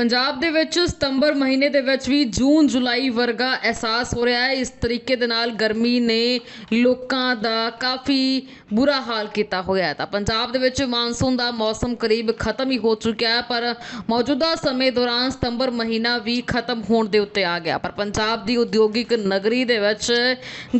ਪੰਜਾਬ ਦੇ ਵਿੱਚ ਸਤੰਬਰ ਮਹੀਨੇ ਦੇ ਵਿੱਚ ਵੀ ਜੂਨ, ਜੁਲਾਈ ਵਰਗਾ ਅਹਿਸਾਸ ਹੋ ਰਿਹਾ ਹੈ। ਇਸ ਤਰੀਕੇ ਦੇ ਨਾਲ ਗਰਮੀ ਨੇ ਲੋਕਾਂ ਦਾ ਕਾਫੀ ਬੁਰਾ ਹਾਲ ਕੀਤਾ ਹੋਇਆ ਹੈ। ਤਾਂ ਪੰਜਾਬ ਦੇ ਵਿੱਚ ਮਾਨਸੂਨ ਦਾ ਮੌਸਮ ਕਰੀਬ ਖਤਮ ਹੀ ਹੋ ਚੁੱਕਿਆ ਹੈ, ਪਰ ਮੌਜੂਦਾ ਸਮੇਂ ਦੌਰਾਨ ਸਤੰਬਰ ਮਹੀਨਾ ਵੀ ਖਤਮ ਹੋਣ ਦੇ ਉੱਤੇ ਆ ਗਿਆ। ਪਰ ਪੰਜਾਬ ਦੀ ਉਦਯੋਗਿਕ ਨਗਰੀ ਦੇ ਵਿੱਚ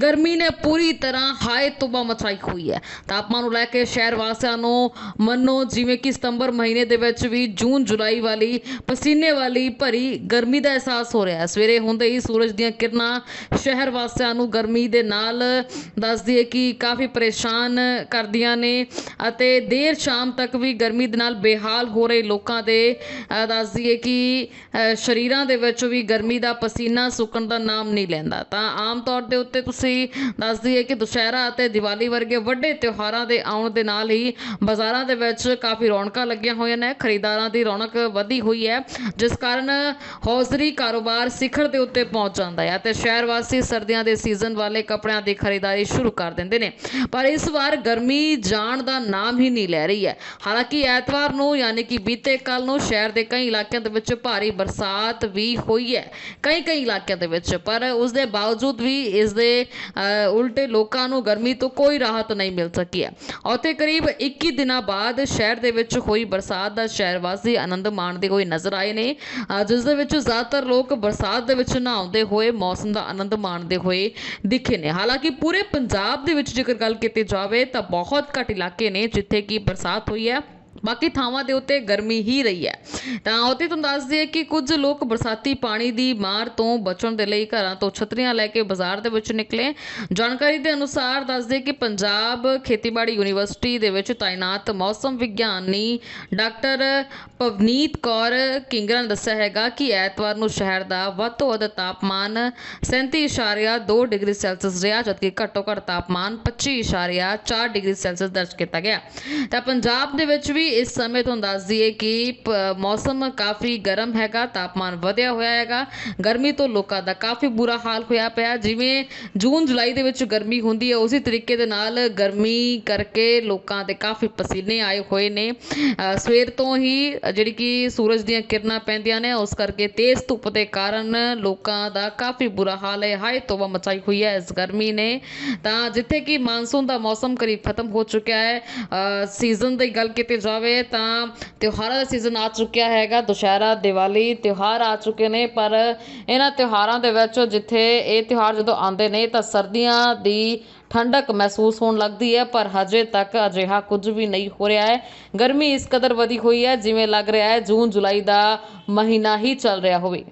ਗਰਮੀ ਨੇ ਪੂਰੀ ਤਰ੍ਹਾਂ ਹਾਏ ਤੁਬਾ ਮਚਾਈ ਹੋਈ ਹੈ। ਤਾਪਮਾਨ ਨੂੰ ਲੈ ਕੇ ਸ਼ਹਿਰ ਵਾਸੀਆਂ ਨੂੰ ਮੰਨੋ, ਜਿਵੇਂ ਕਿ ਸਤੰਬਰ ਮਹੀਨੇ ਦੇ ਵਿੱਚ ਵੀ ਜੂਨ, ਜੁਲਾਈ ਵਾਲੀ ਪਸੀ ਪਸੀਨੇ ਵਾਲੀ ਭਰੀ ਗਰਮੀ ਦਾ ਅਹਿਸਾਸ ਹੋ ਰਿਹਾ ਹੈ। ਸਵੇਰੇ ਹੁੰਦੇ ਹੀ ਸੂਰਜ ਦੀਆਂ ਕਿਰਨਾਂ ਸ਼ਹਿਰ ਵਾਸੀਆਂ ਨੂੰ ਗਰਮੀ ਦੇ ਨਾਲ ਦੱਸਦੀ ਹੈ ਕਿ ਕਾਫੀ ਪਰੇਸ਼ਾਨ ਕਰਦੀਆਂ ਨੇ ਅਤੇ ਦੇਰ ਸ਼ਾਮ ਤੱਕ ਵੀ ਗਰਮੀ ਦੇ ਨਾਲ ਬੇਹਾਲ ਹੋ ਰਹੇ ਲੋਕਾਂ ਦੇ ਅ, ਦੱਸਦੀ ਹੈ ਕਿ ਸ਼ਰੀਰਾਂ ਦੇ ਵਿੱਚ ਵੀ ਗਰਮੀ ਦਾ ਪਸੀਨਾ ਸੁੱਕਣ ਦਾ ਨਾਮ ਨਹੀਂ ਲੈਂਦਾ। ਤਾਂ ਆਮ ਤੌਰ ਦੇ ਉੱਤੇ ਤੁਸੀਂ ਦੱਸਦੀ ਹੈ ਕਿ ਦੁਸ਼ਹਿਰਾ ਅਤੇ ਦੀਵਾਲੀ ਵਰਗੇ ਵੱਡੇ ਤਿਉਹਾਰਾਂ ਦੇ ਆਉਣ ਦੇ ਨਾਲ ਹੀ ਬਾਜ਼ਾਰਾਂ ਦੇ ਵਿੱਚ ਕਾਫੀ ਰੌਣਕਾਂ ਲੱਗੀਆਂ ਹੋਈਆਂ ਨੇ। ਖਰੀਦਦਾਰਾਂ ਦੀ ਰੌਣਕ ਵਧੀ ਹੋਈ ਹੈ। ਜਿਸ ਕਾਰਨ ਹੌਜ਼ਰੀ ਕਾਰੋਬਾਰ ਸਿਖਰ ਦੇ ਉੱਤੇ ਪਹੁੰਚ ਜਾਂਦਾ ਹੈ ਤੇ ਸ਼ਹਿਰ ਵਾਸੀ ਸਰਦੀਆਂ ਦੇ ਸੀਜ਼ਨ ਵਾਲੇ ਕੱਪੜਿਆਂ ਦੀ ਖਰੀਦਦਾਰੀ ਸ਼ੁਰੂ ਕਰ ਦਿੰਦੇ ਨੇ। ਪਰ ਇਸ ਵਾਰ ਗਰਮੀ ਜਾਣ ਦਾ ਨਾਮ ਹੀ ਨਹੀਂ ਲੈ ਰਹੀ ਹੈ। ਹਾਲਾਂਕਿ ਐਤਵਾਰ ਨੂੰ ਯਾਨੀ ਕਿ ਬੀਤੇ ਕੱਲ ਨੂੰ ਸ਼ਹਿਰ ਦੇ ਕਈ ਇਲਾਕਿਆਂ ਦੇ ਵਿੱਚ ਭਾਰੀ ਬਰਸਾਤ ਵੀ ਹੋਈ ਹੈ। ਕਈ ਕਈ ਇਲਾਕਿਆਂ ਦੇ ਵਿੱਚ, ਪਰ ਉਸ ਦੇ ਬਾਵਜੂਦ ਵੀ ਇਸ ਦੇ ਉਲਟੇ ਲੋਕਾਂ ਨੂੰ ਗਰਮੀ ਤੋਂ ਕੋਈ ਰਾਹਤ ਨਹੀਂ ਮਿਲ ਸਕੀ ਹੈ। ਉੱਥੇ ਕਰੀਬ 21 ਦਿਨਾਂ ਬਾਅਦ ਸ਼ਹਿਰ ਦੇ ਵਿੱਚ ਹੋਈ ਬਰਸਾਤ ਦਾ ਸ਼ਹਿਰ ਵਾਸੀ ਆਨੰਦ ਮਾਣਦੇ ਹੋਏ ਨਜ਼ਰ ਆਏ ਨੇ। ਅ, ਜਿਸ ਦੇ ਵਿੱਚ ਜ਼ਿਆਦਾਤਰ ਲੋਕ ਬਰਸਾਤ ਦੇ ਵਿੱਚ ਨਹਾਉਂਦੇ ਹੋਏ ਮੌਸਮ ਦਾ ਆਨੰਦ ਮਾਣਦੇ ਹੋਏ ਦਿਖੇ ਨੇ। ਹਾਲਾਂਕਿ ਪੂਰੇ ਪੰਜਾਬ ਦੇ ਵਿੱਚ ਜੇਕਰ ਗੱਲ ਕੀਤੀ ਜਾਵੇ ਤਾਂ ਬਹੁਤ ਘੱਟ ਇਲਾਕੇ ਨੇ ਜਿੱਥੇ ਕਿ ਬਰਸਾਤ ਹੋਈ ਹੈ। ਬਾਕੀ ਥਾਵਾਂ ਦੇ ਉੱਤੇ ਗਰਮੀ ਹੀ ਰਹੀ ਹੈ। ਤਾਂ ਉਹਤੇ ਤੁਹਾਨੂੰ ਦੱਸ ਦਈਏ ਕਿ ਕੁਝ ਲੋਕ ਬਰਸਾਤੀ ਪਾਣੀ ਦੀ ਮਾਰ ਤੋਂ ਬਚਣ ਦੇ ਲਈ ਘਰਾਂ ਤੋਂ ਛਤਰੀਆਂ ਲੈ ਕੇ ਬਾਜ਼ਾਰ ਦੇ ਵਿੱਚ ਨਿਕਲੇ। ਜਾਣਕਾਰੀ ਦੇ ਅਨੁਸਾਰ ਦੱਸ ਦਈਏ ਕਿ ਪੰਜਾਬ ਖੇਤੀਬਾੜੀ ਯੂਨੀਵਰਸਿਟੀ ਦੇ ਵਿੱਚ ਤਾਇਨਾਤ ਮੌਸਮ ਵਿਗਿਆਨੀ ਡਾਕਟਰ ਪਵਨੀਤ ਕੌਰ ਕਿੰਗਰਾ ਨੇ ਦੱਸਿਆ ਹੈਗਾ ਕਿ ਐਤਵਾਰ ਨੂੰ ਸ਼ਹਿਰ ਦਾ ਵੱਧ ਤੋਂ ਵੱਧ ਤਾਪਮਾਨ 37.2 ਡਿਗਰੀ ਸੈਲਸੀਅਸ ਰਿਹਾ, ਜਦਕਿ ਘੱਟੋ ਘੱਟ ਤਾਪਮਾਨ 25.4 ਡਿਗਰੀ ਸੈਲਸੀਅਸ ਦਰਜ ਕੀਤਾ ਗਿਆ। ਤਾਂ ਪੰਜਾਬ ਦੇ ਵਿੱਚ ਵੀ ਇਸ ਸਮੇਂ ਤੋਂ ਦੱਸ ਦਈਏ ਕਿ ਪ- ਮੌਸਮ ਕਾਫੀ ਗਰਮ ਹੈਗਾ, ਤਾਪਮਾਨ ਵਧਿਆ ਹੋਇਆ ਹੈਗਾ। ਗਰਮੀ ਤੋਂ ਲੋਕਾਂ ਦਾ ਕਾਫੀ ਬੁਰਾ ਹਾਲ ਹੋਇਆ ਪਿਆ। ਜਿਵੇਂ ਜੂਨ, ਜੁਲਾਈ ਦੇ ਵਿੱਚ ਗਰਮੀ ਹੁੰਦੀ ਹੈ, ਉਸੇ ਤਰੀਕੇ ਦੇ ਨਾਲ ਗਰਮੀ ਕਰਕੇ ਲੋਕਾਂ ਦੇ ਕਾਫੀ ਪਸੀਨੇ ਆਏ ਹੋਏ ਨੇ। ਸਵੇਰ ਤੋਂ ਹੀ ਜਿਹੜੀ ਕਿ ਸੂਰਜ ਦੀਆਂ ਕਿਰਨਾਂ ਪੈਂਦੀਆਂ ਨੇ, ਉਸ ਕਰਕੇ ਤੇਜ਼ ਧੁੱਪ ਦੇ ਕਾਰਨ ਲੋਕਾਂ ਦਾ ਕਾਫੀ ਬੁਰਾ ਹਾਲ ਹੈ। ਹਾਏ, ਤੋਬਾ ਮਚਾਈ ਹੋਈ ਹੈ ਇਸ ਗਰਮੀ ਨੇ। ਤਾਂ ਜਿੱਥੇ ਕਿ ਮਾਨਸੂਨ ਦਾ ਮੌਸਮ ਕਰੀਬ ਖਤਮ ਹੋ ਚੁੱਕਿਆ ਹੈ। ਸੀਜ਼ਨ ਦੀ ਗੱਲ ਕੀਤੀ ਜਾਵੇ ਤਾਂ ਤਿਉਹਾਰਾਂ ਦਾ ਸੀਜ਼ਨ ਆ ਚੁੱਕਿਆ ਹੈਗਾ। ਦੁਸ਼ਹਿਰਾ, ਦੀਵਾਲੀ ਤਿਉਹਾਰ ਆ ਚੁੱਕੇ ਨੇ, ਪਰ ਇਹਨਾਂ ਤਿਉਹਾਰਾਂ ਦੇ ਵਿੱਚ ਜਿੱਥੇ ਇਹ ਤਿਉਹਾਰ ਜਦੋਂ ਆਉਂਦੇ ਨੇ ਤਾਂ ਸਰਦੀਆਂ ਦੀ ਠੰਡਕ ਮਹਿਸੂਸ ਹੋਣ ਲੱਗਦੀ ਹੈ, ਪਰ ਹਜੇ ਤੱਕ ਅਜਿਹਾ ਕੁਝ ਵੀ ਨਹੀਂ ਹੋ ਰਿਹਾ ਹੈ। ਗਰਮੀ ਇਸ ਕਦਰ ਵਧੀ ਹੋਈ ਹੈ, ਜਿਵੇਂ ਲੱਗ ਰਿਹਾ ਹੈ, ਜੂਨ ਜੁਲਾਈ ਦਾ ਮਹੀਨਾ ਹੀ ਚੱਲ ਰਿਹਾ ਹੋਵੇ।